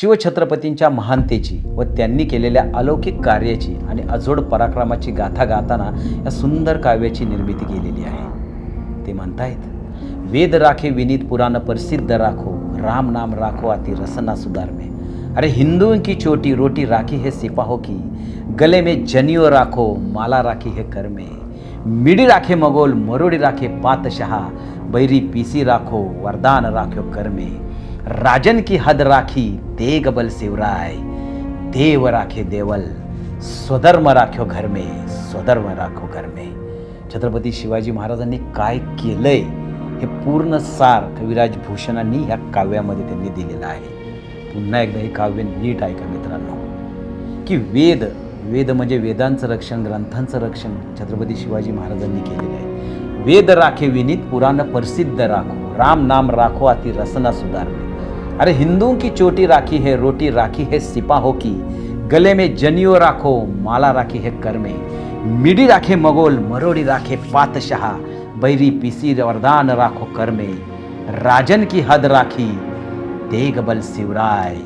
शिवछत्रपतींच्या महानतेची व त्यांनी केलेल्या अलौकिक कार्याची आणि अजोड पराक्रमाची गाथा गाताना या सुंदर काव्याची निर्मिती केलेली आहे. ते म्हणतायत वेद राखे विनीत पुराण प्रसिद्ध राखो राम नाम राखो अति रसना सुधारमे. अरे हिंदुओं की चोटी रोटी राखी है सिपाहो की गले में जनियो राखो माला राखी है कर में मिडी राखे मगोल मरोडी राखे पातशहा बैरी पीसी राखो वरदान राख्यो कर में राजन की हद राखी दे बल शिवराय देव राखे देवल स्वधर्म राख्यो घर में स्वधर्म राखो घर में. छत्रपती शिवाजी महाराजांनी काय केलंय हे पूर्ण सार कविराज भूषणांनी ह्या काव्यामध्ये त्यांनी दिलेलं आहे. पुन्हा एकदा हे काव्य नीट ऐका मित्रांनो. की वेद वेद म्हणजे वेदांचं रक्षण ग्रंथांचं रक्षण छत्रपती शिवाजी महाराजांनी केलेलं आहे. वेद राखे विनीत पुराण प्रसिद्ध राखो. राम नाम राखो अति रसना सुधारणे. अरे हिंदुओं की चोटी राखी है, रोटी राखी है सिपाहों की। गले में जनियो राखो, माला राखी है कर में मिडी राखे मगोल, मरोड़ी राखे पातशाह बैरी पीसी वरदान राखो कर में राजन की हद राखी तेग बल शिवराय।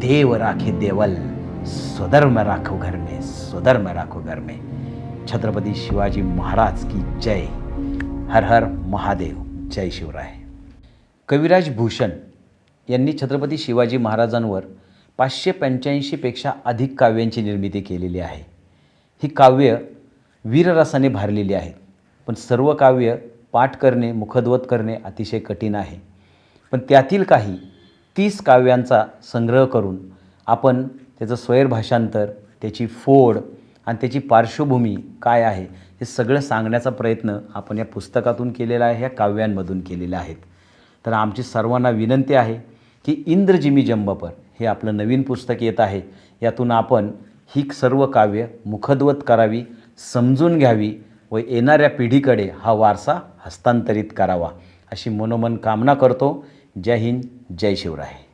देव राखे देवल, स्वधर्म राखो घर में, स्वधर्म राखो घर में। छत्रपति शिवाजी महाराज की जय। हर हर महादेव, जय शिवराय। कविराज भूषण यांनी छत्रपती शिवाजी महाराजांवर पाचशे पंच्याऐंशीपेक्षा अधिक काव्यांची निर्मिती केलेली आहे. ही काव्य वीररसाने भारलेली आहेत. पण सर्व काव्य पाठ करणे मुखद्वत करणे अतिशय कठीण आहे. पण त्यातील काही तीस काव्यांचा संग्रह करून आपण त्याचं स्वैरभाषांतर त्याची फोड आणि त्याची पार्श्वभूमी काय आहे हे सगळं सांगण्याचा प्रयत्न आपण या पुस्तकातून केलेला आहे ह्या काव्यांमधून केलेल्या आहेत तर आमची सर्वांना विनंती आहे की इंद्रजिमी जंबपर हे आपलं नवीन पुस्तक येत आहे. यातून आपण ही सर्व काव्य मुखद्वत करावी समजून घ्यावी व येणाऱ्या पिढीकडे हा वारसा हस्तांतरित करावा अशी मनोमन कामना करतो. जय हिंद जय शिवराय.